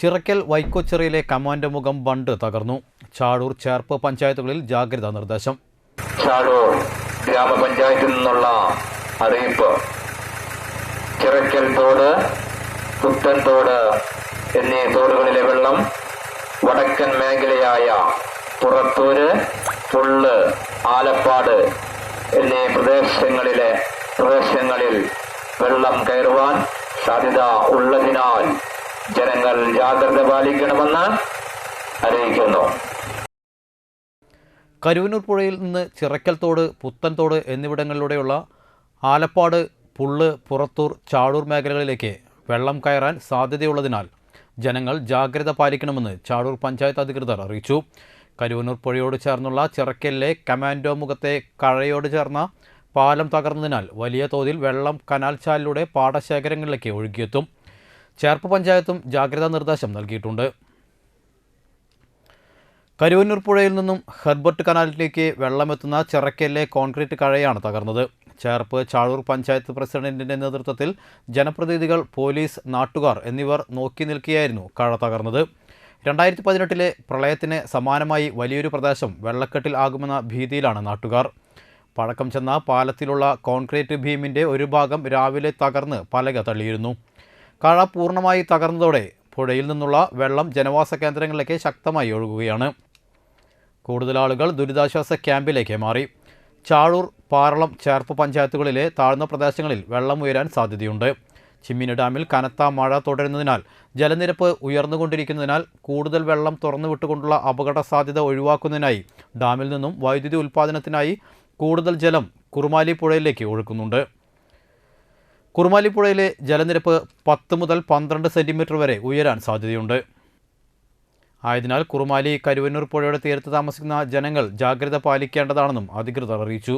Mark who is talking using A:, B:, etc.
A: Chirakkal വൈക്കോച്ചിറയിലെ commando മുഖം ബണ്ട് തകർന്നു. ചാടൂർ ചേർപ്പ് പഞ്ചായത്തുകളിൽ ജാഗ്രതാ നിർദ്ദേശം.
B: ചാടൂർ ഗ്രാമപഞ്ചായത്തിൽ നിന്നുള്ള അറിയിപ്പ്. ചിറക്കൽ തോട് പുത്തൻ തോട് എന്നീ തോടുകളിലെ വെള്ളം വടക്കൻ മേഖലയായ പുറത്തൂര് പുള്ള് ആലപ്പാട് എന്നീ പ്രദേശങ്ങളിലെ പ്രദേശങ്ങളിൽ വെള്ളം കയറുവാൻ സാധ്യത ഉള്ളതിനാൽ ജനങ്ങൾ ജാഗ്രത പാലിക്കണമെന്ന് അറിയിക്കുന്നു.
A: കരുവനൂർ പുഴയിൽ നിന്ന് ചിറക്കൽ തോട് പുത്തൻ തോട് എന്നിവിടങ്ങളിലൂടെയുള്ള ആലപ്പാട് പുള്ള് പുറത്തൂർ ചാടൂർ മേഖലകളിലേക്ക് വെള്ളം കയറാൻ സാധ്യതയുള്ളതിനാൽ ജനങ്ങൾ ജാഗ്രത പാലിക്കണമെന്ന് ചാടൂർ പഞ്ചായത്ത് അധികൃതർ അറിയിച്ചു. കരുവനൂർ പുഴയോട് ചേർന്നുള്ള ചിറക്കലിലെ കമാൻഡോ മുഖത്തെ കഴയോട് ചേർന്ന പാലം തകർന്നതിനാൽ വലിയ തോതിൽ വെള്ളം കനാൽ ചാലിലൂടെ പാടശേഖരങ്ങളിലേക്ക് ഒഴുകിയെത്തും. ചേർപ്പ് പഞ്ചായത്തും ജാഗ്രതാ നിർദ്ദേശം നൽകിയിട്ടുണ്ട്. കരുവന്നൂർ പുഴയിൽ നിന്നും ഹെർബർട്ട് കനാലിലേക്ക് വെള്ളമെത്തുന്ന ചിറക്കലിലെ കോൺക്രീറ്റ് കഴയാണ് തകർന്നത്. ചേർപ്പ് ചാഴൂർ പഞ്ചായത്ത് പ്രസിഡന്റിന്റെ നേതൃത്വത്തിൽ ജനപ്രതിനിധികൾ പോലീസ് നാട്ടുകാർ എന്നിവർ നോക്കി നിൽക്കുകയായിരുന്നു കഴ തകർന്നത്. രണ്ടായിരത്തി പതിനെട്ടിലെ പ്രളയത്തിന് സമാനമായി വലിയൊരു പ്രദേശം വെള്ളക്കെട്ടിൽ ആകുമെന്ന ഭീതിയിലാണ് നാട്ടുകാർ. പഴക്കം ചെന്ന പാലത്തിലുള്ള കോൺക്രീറ്റ് ഭീമിന്റെ ഒരു ഭാഗം രാവിലെ തകർന്ന് പലക തള്ളിയിരുന്നു. കഴ പൂർണമായി തകർന്നതോടെ പുഴയിൽ നിന്നുള്ള വെള്ളം ജനവാസ കേന്ദ്രങ്ങളിലേക്ക് ശക്തമായി ഒഴുകുകയാണ്. കൂടുതൽ ആളുകൾ ദുരിതാശ്വാസ ക്യാമ്പിലേക്ക് മാറി. ചാഴൂർ പാറളം ചേർപ്പ് പഞ്ചായത്തുകളിലെ താഴ്ന്ന പ്രദേശങ്ങളിൽ വെള്ളം ഉയരാൻ സാധ്യതയുണ്ട്. ചിമ്മിനി ഡാമിൽ കനത്ത മഴ തുടരുന്നതിനാൽ ജലനിരപ്പ് ഉയർന്നുകൊണ്ടിരിക്കുന്നതിനാൽ കൂടുതൽ വെള്ളം തുറന്നുവിട്ടുകൊണ്ടുള്ള അപകട സാധ്യത ഒഴിവാക്കുന്നതിനായി ഡാമിൽ നിന്നും വൈദ്യുതി ഉൽപ്പാദനത്തിനായി കൂടുതൽ ജലം കുറുമാലി പുഴയിലേക്ക് ഒഴുക്കുന്നുണ്ട്. കുറുമാലി പുഴയിലെ ജലനിരപ്പ് പത്ത് മുതൽ പന്ത്രണ്ട് സെന്റിമീറ്റർ വരെ ഉയരാൻ സാധ്യതയുണ്ട്. ആയതിനാൽ കുറുമാലി കരുവന്നൂർ പുഴയുടെ തീരത്ത് താമസിക്കുന്ന ജനങ്ങൾ ജാഗ്രത പാലിക്കേണ്ടതാണെന്നും അധികൃതർ അറിയിച്ചു.